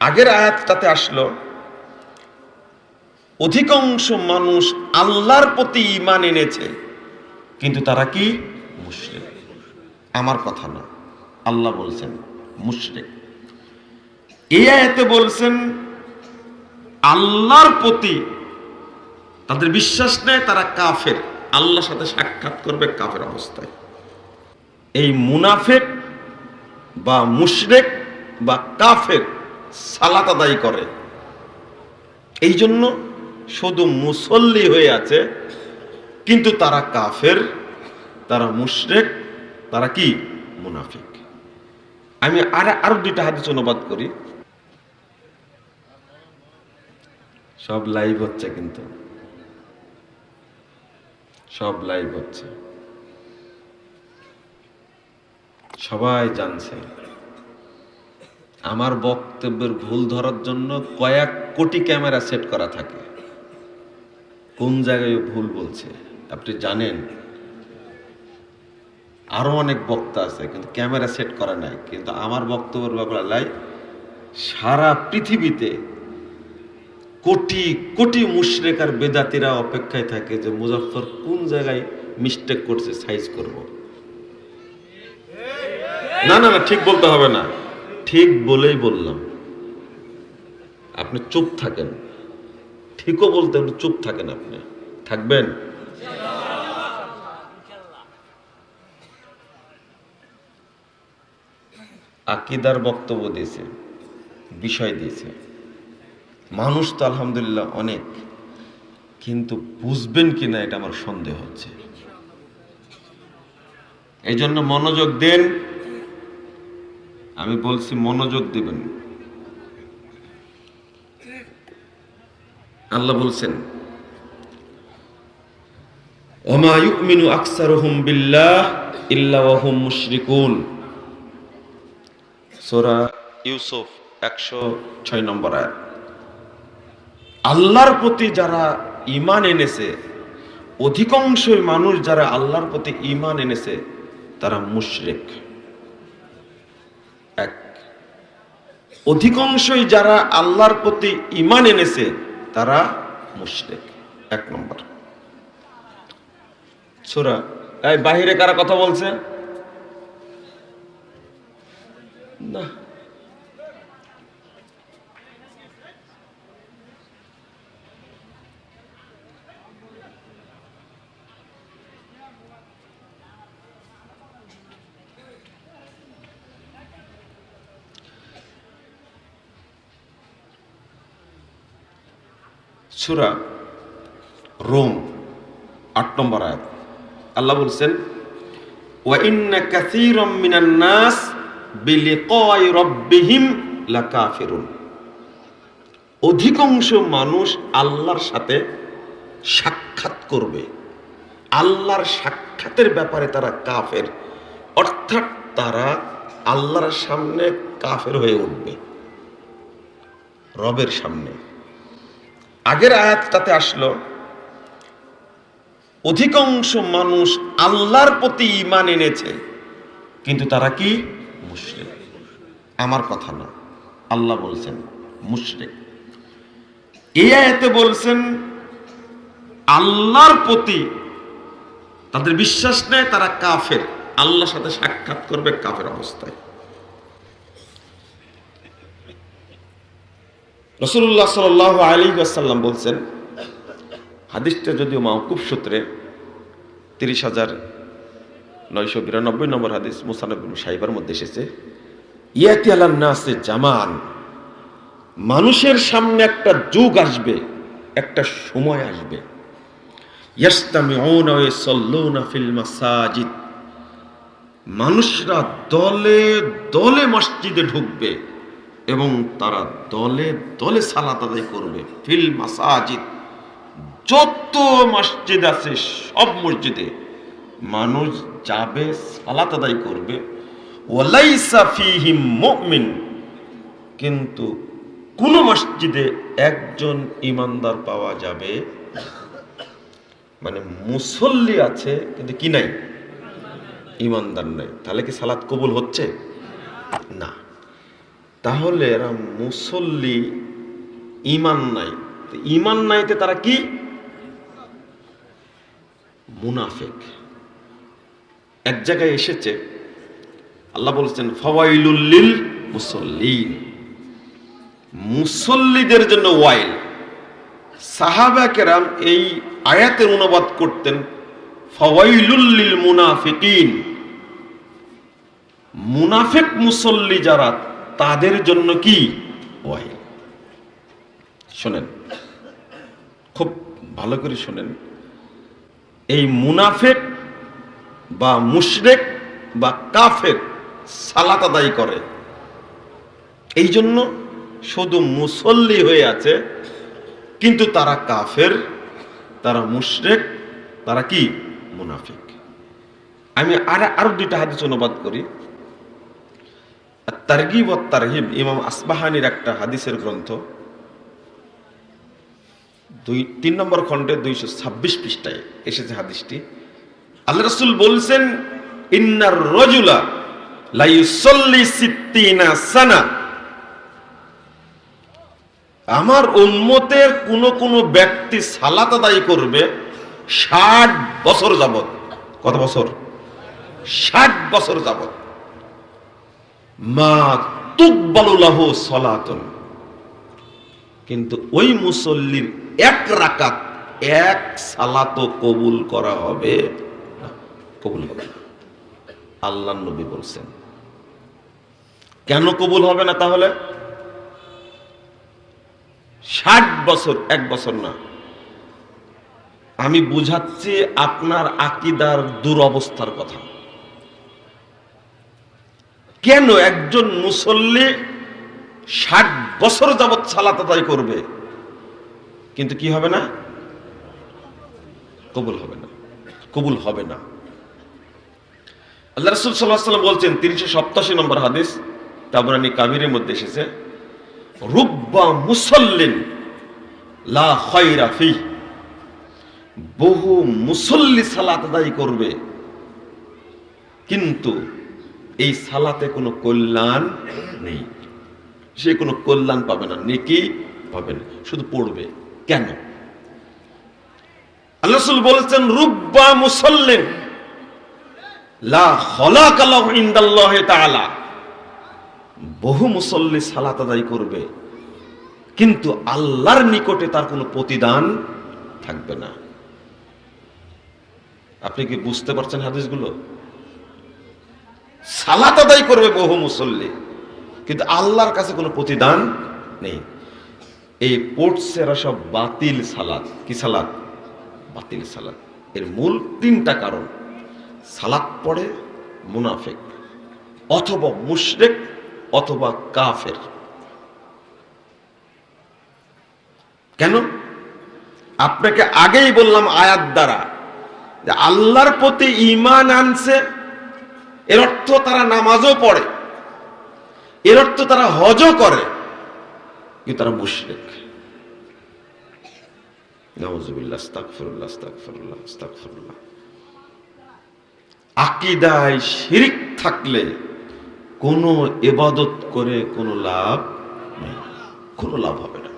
আগের আয়াতটাতে আসলো, অধিকাংশ মানুষ আল্লাহর প্রতি ইমান এনেছে, কিন্তু তারা কি? মুশরিক। আমার কথা না, আল্লাহ বলছেন, মুশরিক। এই আয়াতে বলছেন, আল্লাহর প্রতি তাদের বিশ্বাস নেই, তারা কাফের। আল্লাহর সাথে সাক্ষাৎ করবে কাফের অবস্থায়। এই মুনাফেক বা মুশরেক বা কাফের সালাত আদায় করে। এই জন্য শুধু মুসল্লি হয়ে আছে, কিন্তু তারা কাফের, তারা মুশরেক, তারা কি? মুনাফিক। আমি আর আরও দুইটা হাদিস অনুবাদ করি। সব লাইভ হচ্ছে কিন্তু। সব লাইভ হচ্ছে। সবাই জানছে। আমার বক্তব্যের ভুল ধরার জন্য কয়েক কোটি ক্যামেরা সেট করা থাকে। কোন জায়গায় ভুল বলছে? আপনি জানেন? আরও অনেক বক্তা আছে, কিন্তু ক্যামেরা সেট করা নাই। কিন্তু আমার বক্তব্যের ব্যাপারে লাই, সারা পৃথিবীতে কোটি কোটি মুশরেকার বেদাতিরা অপেক্ষায় থাকে যে মুজাফফর কোন জায়গায় মিস্টেক করছে সাইজ করব। না না না, ঠিক বলতে হবে না। ঠিক বলেই বললাম। আপনি চুপ থাকেন। ঠিকও বলতে হলে চুপ থাকেন আপনি। থাকবেন? আকিদার বক্তব্য দিয়েছে, বিষয় দিয়েছে। মানুষ তো আলহামদুলিল্লাহ অনেক, কিন্তু বুঝবেন কি না এটা আমার সন্দেহ হচ্ছে। এই জন্য মনোযোগ দেন। আমি বলছি মনোযোগ দিবেন। আল্লাহ বলছেন, ওমা ইউমিনু আকসারুহুম বিল্লাহ ইল্লা ওয়া হুম মুশরিকুন। সূরা ইউসুফ 106 নম্বর আয়াত। আল্লাহর প্রতি যারা ঈমান এনেছে, অধিকাংশই মানুষ যারা আল্লাহর প্রতি ঈমান এনেছে, তারা মুশরিক। এক। অধিকাংশই যারা আল্লাহর প্রতি ইমান এনেছে, তারা মুশরেক। এক নম্বর। সুরা তাই বাহিরে কারা কথা বলছে? না। সুরা রোম, আট নম্বর আয়াত। আল্লাহ বলছেন নাস অধিকাংশ মানুষ আল্লাহর সাথে সাক্ষাৎ করবে। আল্লাহর সাক্ষাতের ব্যাপারে তারা কাফের। অর্থাৎ তারা আল্লাহর সামনে কাফের হয়ে উঠবে। রবের সামনে। আগের আয়াতটাতে আসলো, অধিকাংশ মানুষ আল্লাহর প্রতি ইমান এনেছে, কিন্তু তারা কি? মুশরিক। আমার কথা না, আল্লাহ বলছেন মুশরিক। এই আয়াতে বলছেন, আল্লাহর প্রতি তাদের বিশ্বাস নেয় তারা কাফের। আল্লাহর সাথে সাক্ষাৎ করবে কাফের অবস্থায়। রসুল্লাহ সাল আলী আসাল্লাম বলছেন, হাদিসটা যদিও মাহকুব সূত্রে, তিরিশ হাজার নয়শো বিরানব্বই নম্বর হাদিস মুসানবিন সাহিবার মধ্যে এসেছে, ইয়াতি আলান নাসে জামান, মানুষের সামনে একটা যুগ আসবে, একটা সময় আসবে। মানুষরা দলে দলে মসজিদে ঢুকবে। এবং তারা দলে দলে সালাত আদায় করবে। ফিল মাসাজিদ। যত মসজিদ আছে, সব মসজিদে মানুষ যাবে, সালাত আদায় করবে। ওয়ালাইসা ফিহিম মুমিন। কিন্তু কোন মসজিদে একজন ইমানদার পাওয়া যাবে? মানে মুসল্লি আছে, কিন্তু কি নাই? ইমানদার নাই। তাহলে কি সালাত কবুল হচ্ছে? না। তাহলে এরা মুসল্লি ইমান নাই। ইমান নাইতে তারা কি? মুনাফেক। এক জায়গায় এসেছে, আল্লাহ বলছেন ফওয়াইলুল্লিল মুসল্লিন। মুসল্লিদের জন্য ওয়াইল। সাহাবা কেরাম এই আয়াতের অনুবাদ করতেন ফওয়াইলুল্লিল মুনাফিকিন। মুনাফেক মুসল্লি যারা তাদের জন্য কি? ওয়াইল শোনেন, খুব ভালো করে শোনেন। এই মুনাফেক বা মুশরেক বা কাফের সালাত আদায় করে। এই জন্য শুধু মুসল্লি হয়ে আছে, কিন্তু তারা কাফের, তারা মুশরেক, তারা কি? মুনাফিক। আমি আর আরও দুইটা হাদিস অনুবাদ করি। তারগিব ও তারহিব, ইমাম আসবাহানির একটা হাদিসের গ্রন্থ। দুই, তিন নম্বর খণ্ডে দুইশো ছাব্বিশ পৃষ্ঠায় এসেছে হাদিসটি। আল্লাহ রসুল বলছেন, ইন্নার রজুলা সানা। আমার উম্মতের কোন কোন ব্যক্তি সালাত আদায় করবে ষাট বছর যাবত কত বছর? ষাট বছর যাবত মা তুকবালুলাহ সলাতন। কিন্তু ওই মুসল্লির এক রাকাত, এক সালাতো কবুল করা হবে কবুল হবে আল্লাহ নবী বলছেন, কেন কবুল হবে না তাহলে? ষাট বছর, এক বছর না। আমি বুঝাচ্ছি আপনার আকিদার দুরবস্থার কথা। কেন একজন মুসল্লি ষাট বছর যাবৎ সালাত আদায় করবে? কিন্তু কি হবে না? কবুল হবে না। কবুল হবে না। আল্লাহ রসুল সাল্লাহ সাল্লাম বলছেন, তিনশো সপ্তাশি নম্বর হাদিস তাবরানি কাবিরের মধ্যে এসেছে, রুব্বা মুসল্লিন লা খয়রাফি বহু মুসল্লি সালাত আদায় করবে, কিন্তু এই সালাতে কোনো কল্যাণ নেই। সে কোনো কল্যাণ পাবে না, নেকি পাবে না, শুধু পড়বে। কেন? আল্লাহ বলেছেন, রুব্বা মুসল্লিন বহু মুসল্লি সালাত আদায় করবে, কিন্তু আল্লাহর নিকটে তার কোনো প্রতিদান থাকবে না। আপনি কি বুঝতে পারছেন হাদিসগুলো? সালাত আদায় করবে বহু মুসল্লি। কিন্তু আল্লাহর কাছে কোনো প্রতিদান নেই। এই এরা সব বাতিল সালাত। কি সালাত? বাতিল সালাত। এর মূল তিনটা কারণ। সালাত পড়ে মুনাফেক, অথবা মুশরেক, অথবা কাফের। কেন? আপনাকে আগেই বললাম আয়াত দ্বারা যে আল্লাহর প্রতি ইমান আনছে এর অর্থ তারা নামাজও পড়ে। এর অর্থ তারা হজও করে। কিন্তু তারা মুশরিক। আকিদায় শিরিক থাকলে কোনো এবাদত করে কোনো লাভ নেই। কোনো লাভ হবে না।